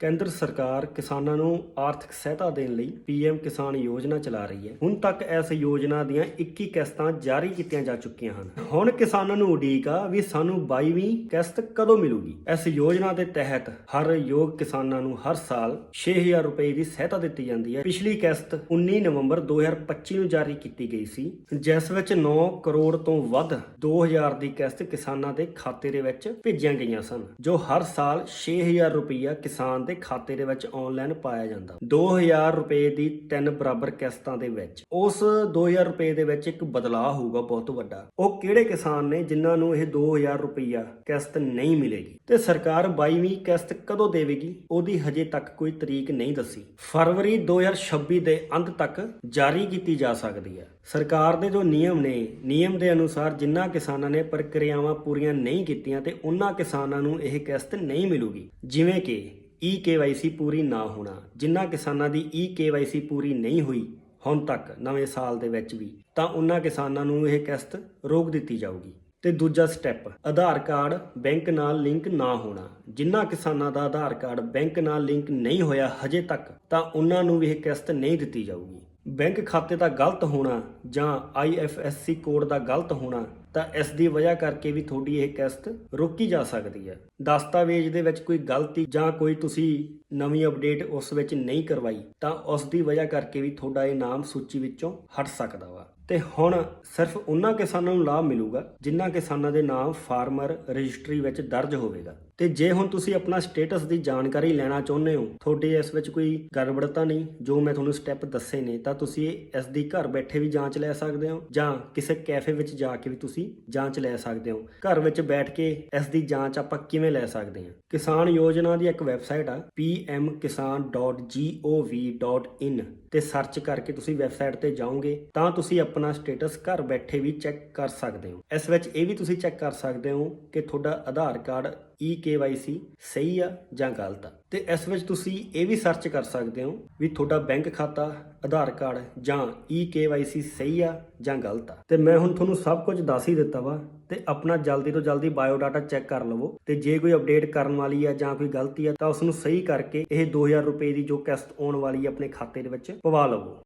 ਕੇਂਦਰ ਸਰਕਾਰ ਕਿਸਾਨਾਂ ਨੂੰ ਆਰਥਿਕ ਸਹਾਇਤਾ ਦੇਣ ਲਈ ਪੀਐਮ ਕਿਸਾਨ ਯੋਜਨਾ ਚਲਾ ਰਹੀ ਹੈ। ਹੁਣ ਤੱਕ ਇਸ ਯੋਜਨਾ ਦੀਆਂ 21 ਕਿਸ਼ਤਾਂ ਜਾਰੀ ਕੀਤੀਆਂ ਜਾ ਚੁੱਕੀਆਂ ਹਨ। ਹੁਣ ਕਿਸਾਨਾਂ ਨੂੰ ਉਡੀਕ ਆ ਵੀ ਸਾਨੂੰ 22ਵੀਂ ਕਿਸ਼ਤ ਕਦੋਂ ਮਿਲੂਗੀ? ਇਸ ਯੋਜਨਾ ਦੇ ਤਹਿਤ ਹਰ ਯੋਗ ਕਿਸਾਨਾਂ ਨੂੰ ਹਰ ਸਾਲ 6000 ਰੁਪਏ ਦੀ ਸਹਾਇਤਾ ਦਿੱਤੀ ਜਾਂਦੀ ਹੈ। ਪਿਛਲੀ ਕਿਸ਼ਤ 19 ਨਵੰਬਰ 2025 ਨੂੰ ਜਾਰੀ ਕੀਤੀ ਗਈ ਸੀ, ਜਿਸ ਵਿੱਚ 9 ਕਰੋੜ ਤੋਂ ਵੱਧ 2000 ਦੀ ਕਿਸ਼ਤ ਕਿਸਾਨਾਂ ਦੇ ਖਾਤੇ ਦੇ ਵਿੱਚ ਭੇਜੀਆਂ ਗਈਆਂ ਸਨ, ਜੋ ਹਰ ਸਾਲ 6000 ਰੁਪਈਆ ਕਿਸਾਨ ਦੇ ਖਾਤੇ ਦੇ ਵਿੱਚ ਆਨਲਾਈਨ ਪਾਇਆ ਜਾਂਦਾ। 2000 ਰੁਪਏ ਦੀ ਤਿੰਨ ਬਰਾਬਰ ਕਿਸ਼ਤਾਂ ਦੇ ਵਿੱਚ। ਉਸ 2000 ਰੁਪਏ ਦੇ ਵਿੱਚ ਇੱਕ ਬਦਲਾਅ ਹੋਊਗਾ ਬਹੁਤ ਵੱਡਾ। ਉਹ ਕਿਹੜੇ ਕਿਸਾਨ ਨੇ ਜਿਨ੍ਹਾਂ ਨੂੰ ਇਹ 2000 ਰੁਪਈਆ ਕਿਸ਼ਤ ਨਹੀਂ ਮਿਲੇਗੀ? ਤੇ ਸਰਕਾਰ 22ਵੀਂ ਕਿਸ਼ਤ ਕਦੋਂ ਦੇਵੇਗੀ? ਉਹਦੀ ਹਜੇ ਤੱਕ ਕੋਈ ਤਰੀਕ ਨਹੀਂ ਦੱਸੀ। ਫਰਵਰੀ 2026 ਦੇ ਅੰਤ ਤੱਕ ਜਾਰੀ ਕੀਤੀ ਜਾ ਸਕਦੀ ਹੈ। ਸਰਕਾਰ ਦੇ ਜੋ ਨਿਯਮ ਨੇ, ਨਿਯਮ ਦੇ ਅਨੁਸਾਰ ਜਿਨ੍ਹਾਂ ਕਿਸਾਨਾਂ ਨੇ ਪ੍ਰਕਿਰਿਆਵਾਂ ਪੂਰੀਆਂ ਨਹੀਂ ਕੀਤੀਆਂ ਤੇ ਉਹਨਾਂ ਕਿਸਾਨਾਂ ਨੂੰ ਇਹ ਕਿਸ਼ਤ ਨਹੀਂ ਮਿਲੂਗੀ। ਜਿਵੇਂ ਕਿ ਈ ਕੇਵਾਈਸੀ ਪੂਰੀ ਨਾ ਹੋਣਾ। ਜਿਨ੍ਹਾਂ ਕਿਸਾਨਾਂ ਦੀ ਈ ਕੇਵਾਈਸੀ ਪੂਰੀ ਨਹੀਂ ਹੋਈ, ਹੁਣ ਤੱਕ, ਨਵੇਂ ਸਾਲ ਦੇ ਵਿੱਚ ਵੀ, ਤਾਂ ਉਹਨਾਂ ਕਿਸਾਨਾਂ ਨੂੰ ਇਹ ਕਿਸ਼ਤ ਰੋਕ ਦਿੱਤੀ ਜਾਊਗੀ। ਤੇ ਦੂਜਾ ਸਟੈਪ, ਆਧਾਰ ਕਾਰਡ ਬੈਂਕ ਨਾਲ ਲਿੰਕ ਨਾ ਹੋਣਾ। ਜਿਨ੍ਹਾਂ ਕਿਸਾਨਾਂ ਦਾ ਆਧਾਰ ਕਾਰਡ ਬੈਂਕ ਨਾਲ ਲਿੰਕ ਨਹੀਂ ਹੋਇਆ ਹਜੇ ਤੱਕ, ਤਾਂ ਉਹਨਾਂ ਨੂੰ ਵੀ ਇਹ ਕਿਸ਼ਤ ਨਹੀਂ ਦਿੱਤੀ ਜਾਊਗੀ। ਬੈਂਕ ਖਾਤੇ ਦਾ ਗਲਤ ਹੋਣਾ ਜਾਂ IFSC ਕੋਡ ਦਾ ਗਲਤ ਹੋਣਾ ਤਾਂ ਇਸ ਦੀ ਵਜ੍ਹਾ ਕਰਕੇ ਵੀ ਤੁਹਾਡੀ ਇਹ ਕਿਸ਼ਤ ਰੋਕੀ ਜਾ ਸਕਦੀ ਹੈ। ਦਸਤਾਵੇਜ਼ ਦੇ ਵਿੱਚ ਕੋਈ ਗਲਤੀ ਜਾਂ ਕੋਈ ਤੁਸੀਂ ਨਵੀਂ ਅਪਡੇਟ ਉਸ ਵਿੱਚ ਨਹੀਂ ਕਰਵਾਈ, ਤਾਂ ਉਸ ਦੀ ਵਜ੍ਹਾ ਕਰਕੇ ਵੀ ਤੁਹਾਡਾ ਇਹ ਨਾਮ ਸੂਚੀ ਵਿੱਚੋਂ ਹਟ ਸਕਦਾ ਵਾ। ਤੇ ਹੁਣ ਸਿਰਫ ਉਹਨਾਂ ਕਿਸਾਨਾਂ ਨੂੰ ਲਾਭ ਮਿਲੂਗਾ, ਜਿਨ੍ਹਾਂ ਕਿਸਾਨਾਂ ਦੇ ਨਾਮ ਫਾਰਮਰ ਰਜਿਸਟਰੀ ਵਿੱਚ ਦਰਜ ਹੋਵੇਗਾ। ਤੇ ਜੇ ਹੁਣ ਤੁਸੀਂ ਆਪਣਾ ਸਟੇਟਸ ਦੀ ਜਾਣਕਾਰੀ ਲੈਣਾ ਚਾਹੁੰਦੇ ਹੋ, ਤੁਹਾਡੇ ਇਸ ਵਿੱਚ ਕੋਈ ਗੜਬੜਤਾ ਨਹੀਂ, ਜੋ ਮੈਂ ਤੁਹਾਨੂੰ ਸਟੈਪ ਦੱਸੇ ਨੇ, ਤਾਂ ਤੁਸੀਂ ਇਸ ਦੀ ਘਰ ਬੈਠੇ ਵੀ ਜਾਂਚ ਲੈ ਸਕਦੇ ਹੋ ਜਾਂ ਕਿਸੇ ਕੈਫੇ ਵਿੱਚ ਜਾ ਕੇ ਵੀ ਤੁਸੀਂ ਤੁਸੀਂ ਜਾਂਚ ਲੈ ਸਕਦੇ ਹੋ। ਘਰ ਵਿੱਚ ਬੈਠ ਕੇ ਇਸ ਦੀ ਜਾਂਚ ਆਪਾਂ ਕਿਵੇਂ ਲੈ ਸਕਦੇ ਹਾਂ। ਕਿਸਾਨ ਯੋਜਨਾ ਦੀ ਇੱਕ ਵੈਬਸਾਈਟ ਆ, pmkisan.gov.in ਤੇ ਸਰਚ ਕਰਕੇ ਤੁਸੀਂ ਵੈਬਸਾਈਟ ਤੇ ਜਾਓਗੇ ਤਾਂ ਤੁਸੀਂ ਆਪਣਾ ਸਟੇਟਸ ਘਰ ਬੈਠੇ ਵੀ ਚੈੱਕ ਕਰ ਸਕਦੇ ਹੋ। ਇਸ ਵਿੱਚ ਇਹ ਵੀ ਤੁਸੀਂ ਚੈੱਕ ਕਰ ਸਕਦੇ ਹੋ ਕਿ ਤੁਹਾਡਾ ਆਧਾਰ ਕਾਰਡ ਈ KYC ਸਹੀ ਆ ਜਾਂ ਗਲਤ ਆ? ਤੇ ਇਸ ਵਿੱਚ ਤੁਸੀਂ ਇਹ ਵੀ ਸਰਚ ਕਰ ਸਕਦੇ ਹੋ ਵੀ ਤੁਹਾਡਾ ਬੈਂਕ ਖਾਤਾ, ਆਧਾਰ ਕਾਰਡ ਜਾਂ ਈ KYC ਸਹੀ ਆ ਜਾਂ ਗਲਤ ਆ। ਤੇ ਮੈਂ ਹੁਣ ਤੁਹਾਨੂੰ ਸਭ ਕੁਝ ਦੱਸ ਹੀ ਦਿੱਤਾ ਵਾ ਤੇ ਆਪਣਾ ਜਲਦੀ ਤੋਂ ਜਲਦੀ ਬਾਇਓ ਡਾਟਾ ਚੈੱਕ ਕਰ ਲਵੋ ਤੇ ਜੇ ਕੋਈ ਅਪਡੇਟ ਕਰਨ ਵਾਲੀ ਆ ਜਾਂ ਕੋਈ ਗਲਤੀ ਆ ਤਾਂ ਉਸ ਨੂੰ ਸਹੀ ਕਰਕੇ ਇਹ 2000 ਰੁਪਏ ਦੀ ਜੋ ਕਿਸ਼ਤ ਆਉਣ ਵਾਲੀ ਆ ਆਪਣੇ ਖਾਤੇ ਦੇ ਵਿੱਚ ਪਵਾ ਲਵੋ।